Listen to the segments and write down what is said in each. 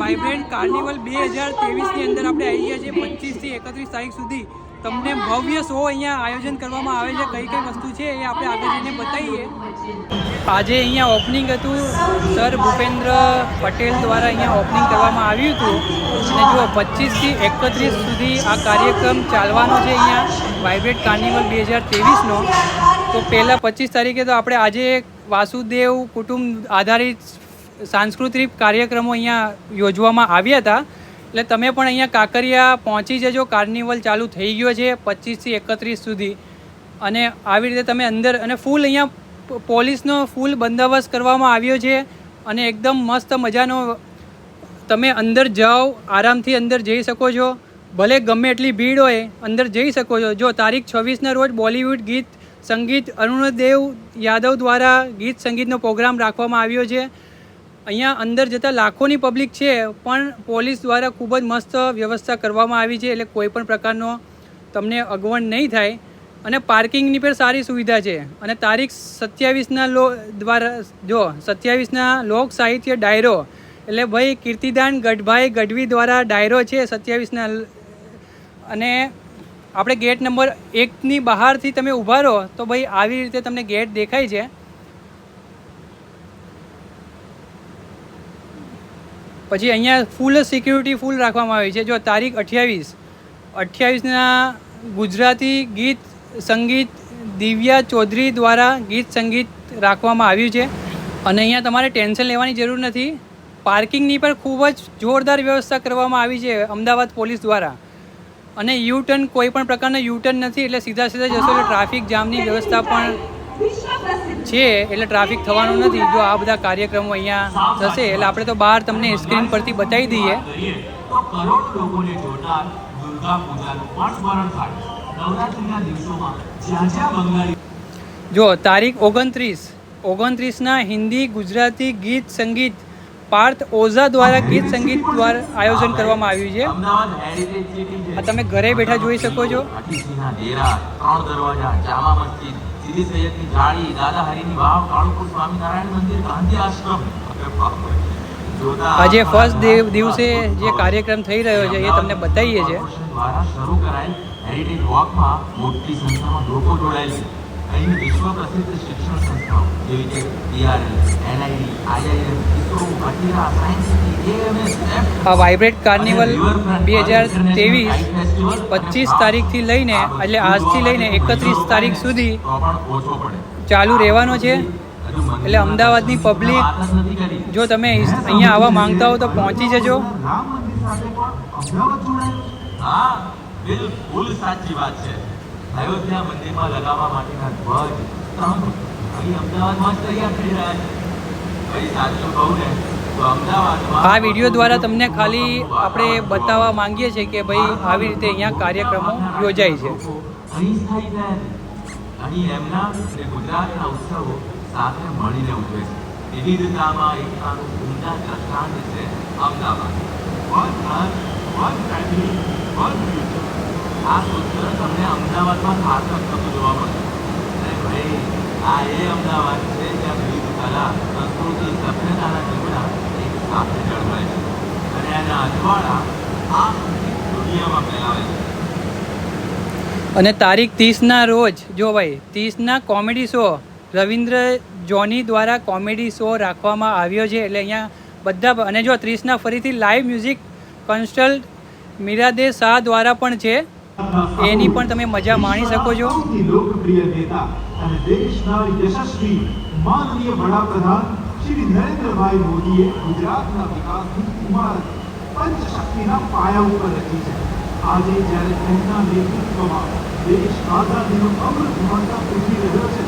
Vibrant carnival બે હજાર ત્રેવીસની અંદર આપણે આવી ગયા છીએ. પચીસથી એકત્રીસ તારીખ સુધી તમને ભવ્ય શો અહીંયા આયોજન કરવામાં આવે છે. કઈ કઈ વસ્તુ છે એ આપણે આગળ જઈને બતાવીએ. આજે અહીંયા ઓપનિંગ હતું. સર ભૂપેન્દ્ર પટેલ દ્વારા અહીંયા ઓપનિંગ કરવામાં આવ્યું હતું. અને જુઓ, પચીસથી એકત્રીસ સુધી આ કાર્યક્રમ ચાલવાનો છે અહીંયા વાઇબ્રેટ કાર્નિવલ બે હજાર ત્રેવીસનો. તો પહેલાં પચીસ તારીખે તો આપણે આજે વાસુદેવ કુટુંબ આધારિત સાંસ્કૃતિક કાર્યક્રમો અહીંયા યોજવામાં આવ્યા હતા. એટલે તમે પણ અહીંયા કાંકરિયા પહોંચી જજો. કાર્નિવલ ચાલુ થઈ ગયો છે પચીસથી એકત્રીસ સુધી. અને આવી રીતે તમે અંદર અને ફૂલ અહીંયા પોલીસનો ફૂલ બંદોબસ્ત કરવામાં આવ્યો છે. અને એકદમ મસ્ત મજાનો તમે અંદર જાઓ, આરામથી અંદર જઈ શકો છો. ભલે ગમે એટલી ભીડ હોય, અંદર જઈ શકો છો. જો તારીખ છવ્વીસના રોજ બોલિવૂડ ગીત સંગીત અરુણદેવ યાદવ દ્વારા ગીત સંગીતનો પ્રોગ્રામ રાખવામાં આવ્યો છે. અહીંયા અંદર જતાં લાખોની પબ્લિક છે, પણ પોલીસ દ્વારા ખૂબ જ મસ્ત વ્યવસ્થા કરવામાં આવી છે, એટલે કોઈ પણ પ્રકારનો તમને અગવડ નહીં થાય. અને પાર્કિંગની પણ સારી સુવિધા છે. અને તારીખ સત્યાવીસના લો દ્વારા, જો, સત્યાવીસના લોક સાહિત્ય ડાયરો, એટલે ભાઈ કીર્તિદાન ગઢભાઈ ગઢવી દ્વારા ડાયરો છે સત્યાવીસના અને આપણે ગેટ નંબર એકની બહારથી તમે ઊભા રહો, તો ભાઈ આવી રીતે તમને ગેટ દેખાય છે. પછી અહીંયા ફૂલ સિક્યુરિટી ફૂલ રાખવામાં આવી છે. જો તારીખ અઠ્યાવીસ, અઠ્યાવીસના ગુજરાતી ગીત સંગીત દિવ્યા ચૌધરી દ્વારા ગીત સંગીત રાખવામાં આવ્યું છે. અને અહીંયા તમારે ટેન્શન લેવાની જરૂર નથી. પાર્કિંગની પણ ખૂબ જ જોરદાર વ્યવસ્થા કરવામાં આવી છે અમદાવાદ પોલીસ દ્વારા. અને યુ ટર્ન કોઈ પણ પ્રકારનો યુ નથી એટલે સીધા સીધા જશો એટલે ટ્રાફિક જામની વ્યવસ્થા પણ છે એટલે ટ્રાફિક થવાનું નથી. જો આ બધા કાર્યક્રમો અહીંયા થશે, એટલે આપણે તો બહાર તમને સ્ક્રીન પરથી બતાવી દઈએ. જો, તારીખ ઓગણત્રીસ. ઓગણત્રીસના હિન્દી ગુજરાતી ગીત સંગીત પાર્થ ઓઝા દ્વારા ગીત સંગીત દ્વારા આયોજન કરવામાં આવ્યું છે. આ તમે ઘરે બેઠા જોઈ શકો છો. સીદી સૈયદની જાળી દાદા હરિની વાવ કાળુપુર સ્વામિનારાયણ મંદિર ગાંધી આશ્રમ. આજે ફર્સ્ટ દિવસે જે કાર્યક્રમ થઈ રહ્યો છે એ તમને બતાવીએ છે દ્વારા શરૂ કરાયેલ હેરિટેજ વોકમાં મોટી સંખ્યામાં લોકો જોડાયેલ છે. અહીં વિશ્વ પ્રસિદ્ધ શિક્ષણ સંસ્થાઓ જેવી કે DRL NID IIM ISRO ATIRA science આ વાઇબ્રેટ કાર્નિવલ બે હજાર ત્રેવીસ પચીસ તારીખથી લઈને એટલે આજથી લઈને એકત્રીસ તારીખ સુધી ચાલુ રહેવાનો છે. એટલે અમદાવાદની પબ્લિક જ તમે અહીંયા આવવા માંગતા હો તો પહોંચી જજો. હા બિલકુલ સાચી વાત છે. અયોધ્યા મંદિરમાં લગાવવા માટેના ધ્વજ આ વીડિયો દ્વારા તમને ખાલી આપણે બતાવવા માંગીએ છીએ કે ભાઈ આવી રીતે અહીંયા કાર્યક્રમો યોજાય છે. એમના ગુજરાતના ઉત્સવો સાથે મળીને ઉજવે છે વિવિધતામાં એકતાનું ઉમદા દ્રષ્ટાંત છે અમદાવાદ આ સૂત્ર તમને અમદાવાદમાં સાર્થક થતું જોવા મળશે. ભાઈ આ એ અમદાવાદ છે જ્યાં વિવિધ કલા સંસ્કૃતિ સભ્યતાના ઝઘડા એક સાથે જળવાય છે. અને એના અજવાળા આ દુનિયામાં ફેલાવે છે. અને તારીખ ત્રીસના રોજ, જો ભાઈ, ત્રીસના કોમેડી શો, રવિન્દ્ર જોની દ્વારા કોમેડી શો રાખવામાં આવ્યો છે, એટલે અહીંયા બધા અને જો ત્રીસના ફરીથી live music concert Mirade Shah દ્વારા પણ છે. એની પણ તમે મજા માણી શકો છો. લોકપ્રિય નેતા અને દેશના યશસ્વી માનનીય વડાપ્રધાન શ્રી નરેન્દ્રભાઈ મોદીએ ગુજરાતના વિકાસની ઇમારત પંચશક્તિના પાયા ઉપર રચી છે. આજે જ્યારે તેમના નેતૃત્વમાં દેશ આઝાદીનો અમૃત મહોત્સવ ઉજવી રહ્યો છે,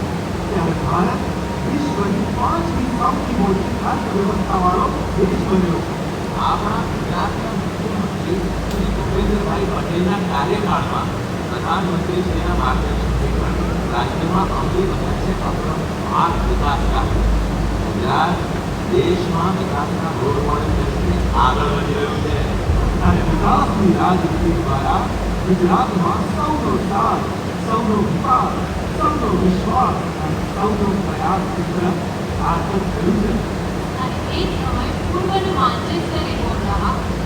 ત્યારે ભારત વિશ્વની પાંચમી સૌથી મોટી અર્થવ્યવસ્થાવાળો દેશ બન્યો. આપણા ગુજરાતના મુખ્યમંત્રી શ્રી પટેલના કાર્યકાળમાં પ્રધાનમંત્રીશ્રીના માર્ગદર્શન હેઠળ રાજ્યમાં અમલી બન્યા છે અપ્રમાણ વિકાસ કાર્ય ગુજરાત દેશમાં વિકાસના રોડ દ્રષ્ટિએ આગળ વધી રહ્યું છે. અને વિકાસની રાજનીતિ દ્વારા ગુજરાતમાં સૌનો સાથ, સૌનો વિકાસ, સૌનો વિશ્વાસ અને સૌનો પ્રયાસ ચિત્ર સાર્થક થયું છે. અને સમય પૂર્વનું માન્ચેસ્ટર એવોર્ડ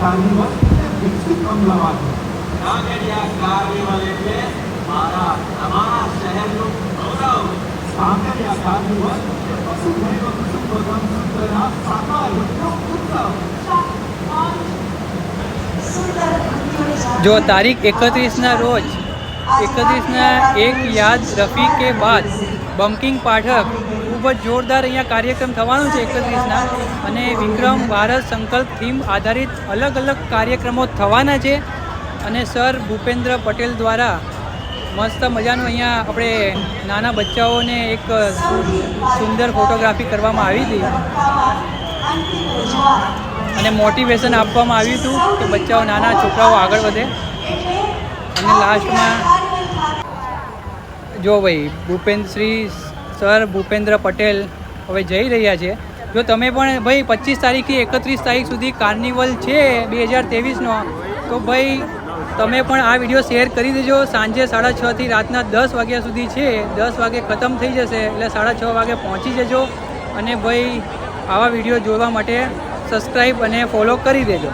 કાર્નિવલ એટલે વિકસિત અમદાવાદ. કાંકરિયા કાર્નિવલ એટલે મારા તમારા શહેરનું ગૌરવ. કાંકરિયા કાર્નિવલ એટલે વસુધૈવ કુટુંબકમ સૂત્રના સાકાર રૂપનો ઉત્સવ જો તારીખ એકત્રીસના રોજ, એકત્રીસના એક યાદ રફીકે બાદ બમ્કિંગ પાઠક ખૂબ જ જોરદાર અહીંયા કાર્યક્રમ થવાનો છે એકત્રીસના અને વિક્રમ ભારત સંકલ્પ થીમ આધારિત અલગ અલગ કાર્યક્રમો થવાના છે અને સર ભૂપેન્દ્ર પટેલ દ્વારા મસ્ત મજાનું અહીંયા આપણે નાના બચ્ચાઓને એક સુંદર ફોટોગ્રાફી કરવામાં આવી હતી. અને મોટિવેશન આપવામાં આવ્યું હતું કે બચ્ચાઓ નાના, છોકરાઓ આગળ વધે. અને લાસ્ટમાં જો ભાઈ, ભૂપેન્દ્રશ્રી સર, ભૂપેન્દ્ર પટેલ હવે જઈ રહ્યા છે. જો તમે પણ ભાઈ, પચીસ તારીખથી એકત્રીસ તારીખ સુધી કાર્નિવલ છે બે હજાર ત્રેવીસનો, તો ભાઈ, તમે પણ આ વીડિયો શેર કરી દેજો. સાંજે સાડા છથી રાતના દસ વાગ્યા સુધી છે. દસ વાગે ખતમ થઈ જશે, એટલે સાડા છ વાગે પહોંચી જજો. અને ભાઈ, આવા વીડિયો જોવા માટે સબસ્ક્રાઈબ અને ફોલો કરી દેજો.